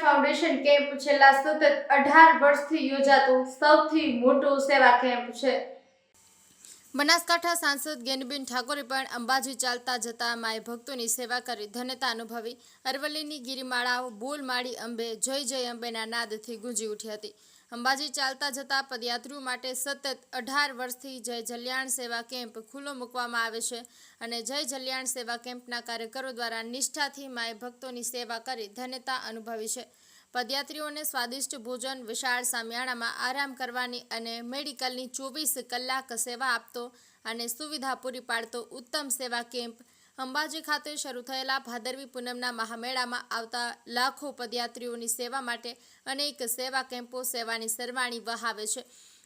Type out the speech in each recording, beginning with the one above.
Foundation camp છેલ્લા સતત અઢાર વર્ષથી યોજાતો સૌથી મોટો સેવા કેમ્પ છે. બનાસકાંઠા સાંસદ ગેનબેન ઠાકોરે પણ અંબાજી ચાલતા જતા માય ભક્તોની સેવા કરી ધન્યતા અનુભવી. અરવલ્લીની ગિરિમાળાઓ બોલ માળી અંબે જય જય અંબેના નાદથી ગુંજી ઉઠી હતી. અંબાજી ચાલતા જતા પદયાત્રીઓ માટે સતત અઢાર વર્ષથી જય જલ્યાણ સેવા કેમ્પ ખુલ્લો મૂકવામાં આવે છે અને જય જલ્યાણ સેવા કેમ્પના કાર્યકરો દ્વારા નિષ્ઠાથી માય ભક્તોની સેવા કરી ધન્યતા અનુભવી છે. પદયાત્રીઓને સ્વાદિષ્ટ ભોજન, વિશાળ સામિયાણામાં આરામ કરવાની અને મેડિકલની ચોવીસ કલાક સેવા આપતો અને સુવિધા પૂરી પાડતો ઉત્તમ સેવા કેમ્પ અંબાજી ખાતે શરૂ થયેલા ભાદરવી પૂનમના મહામેળામાં આવતા લાખો પદયાત્રીઓની સેવા માટે અનેક સેવા કેમ્પો સેવાની સરવાણી વહાવે છે.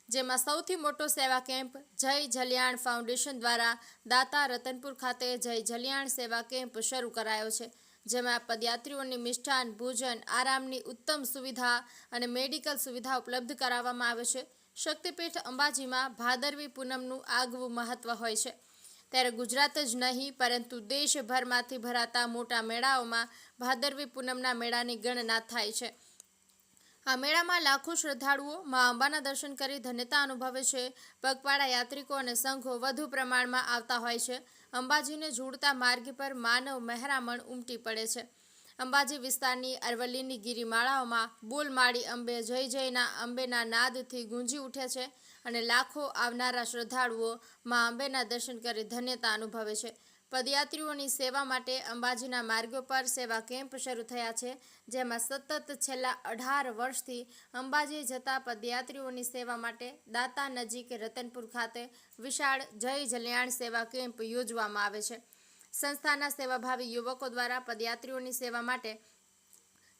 જેમાં સૌથી મોટો સેવા કેમ્પ જય જલિયાણ ફાઉન્ડેશન દ્વારા દાતા રતનપુર ખાતે જય જલિયાણ સેવા કેમ્પ શરૂ કરાયો છે. જેમાં પદયાત્રીઓની મિષ્ટાન ભોજન, આરામની ઉત્તમ સુવિધા અને મેડિકલ સુવિધા ઉપલબ્ધ કરાવવામાં આવે છે. શક્તિપીઠ અંબાજીમાં ભાદરવી પૂનમનું આગવું મહત્વ હોય છે. ત્યારે ગુજરાત જ નહીં, પરંતુ દેશભરમાંથી ભરાતા મોટા મેળાઓમાં ભાદરવી પૂનમના મેળાની ગણના થાય છે. આ મેળામાં લાખો શ્રદ્ધાળુઓ મા અંબાના દર્શન કરી ધન્યતા અનુભવે છે. પગપાળા યાત્રિકો અને સંઘો વધુ પ્રમાણમાં આવતા હોય છે. અંબાજીને જોડતા માર્ગ પર માનવ મહેરામણ ઉમટી પડે છે. અંબાજી વિસ્તારની અરવલ્લીની ગિરિમાળાઓમાં બોલમાળી અંબે જય જયના અંબેના નાદથી ગુંજી ઉઠે છે અને લાખો આવનારા શ્રદ્ધાળુઓ મા અંબેના દર્શન કરી ધન્યતા અનુભવે છે. પદયાત્રીઓની સેવા માટે અંબાજીના માર્ગો પર સેવા કેમ્પ શરૂ થયા છે, જેમાં સતત છેલ્લા અઢાર વર્ષથી અંબાજી જતા પદયાત્રીઓની સેવા માટે દાતા નજીક રતનપુર ખાતે વિશાળ જય જલ્યાણ સેવા કેમ્પ યોજવામાં આવે છે. સંસ્થાના સેવાભાવી યુવકો દ્વારા પદયાત્રીઓની સેવા માટે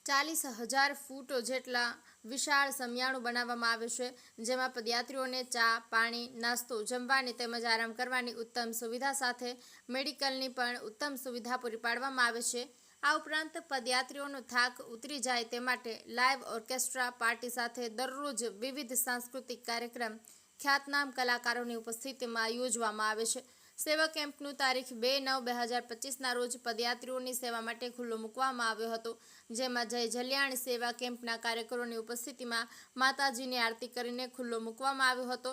ચાલીસ હજાર ફૂટો જેટલા વિશાળ સમિયાણું બનાવવામાં આવે છે, જેમાં પદયાત્રીઓને ચા, પાણી, નાસ્તો, જમવાની તેમજ આરામ કરવાની ઉત્તમ સુવિધા સાથે મેડિકલની પણ ઉત્તમ સુવિધા પૂરી પાડવામાં આવે છે. આ ઉપરાંત પદયાત્રીઓનો થાક ઉતરી જાય તે માટે લાઇવ ઓર્કેસ્ટ્રા પાર્ટી સાથે દરરોજ વિવિધ સાંસ્કૃતિક કાર્યક્રમ ખ્યાતનામ કલાકારોની ઉપસ્થિતિમાં યોજવામાં આવે છે. સેવા કેમ્પનું તારીખ બે નવ બે હજાર પચીસના રોજ પદયાત્રીઓની સેવા માટે ખુલ્લો મૂકવામાં આવ્યો હતો, જેમાં જય જલ્યાણ સેવા કેમ્પના કાર્યકરોની ઉપસ્થિતિમાં માતાજીની આરતી કરીને ખુલ્લો મૂકવામાં આવ્યો હતો.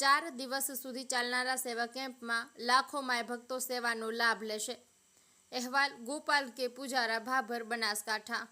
ચાર દિવસ સુધી ચાલનારા સેવા કેમ્પમાં લાખો માય ભક્તો સેવાનો લાભ લેશે. અહેવાલ, ગોપાલ કે પૂજારા, ભાભર, બનાસકાંઠા.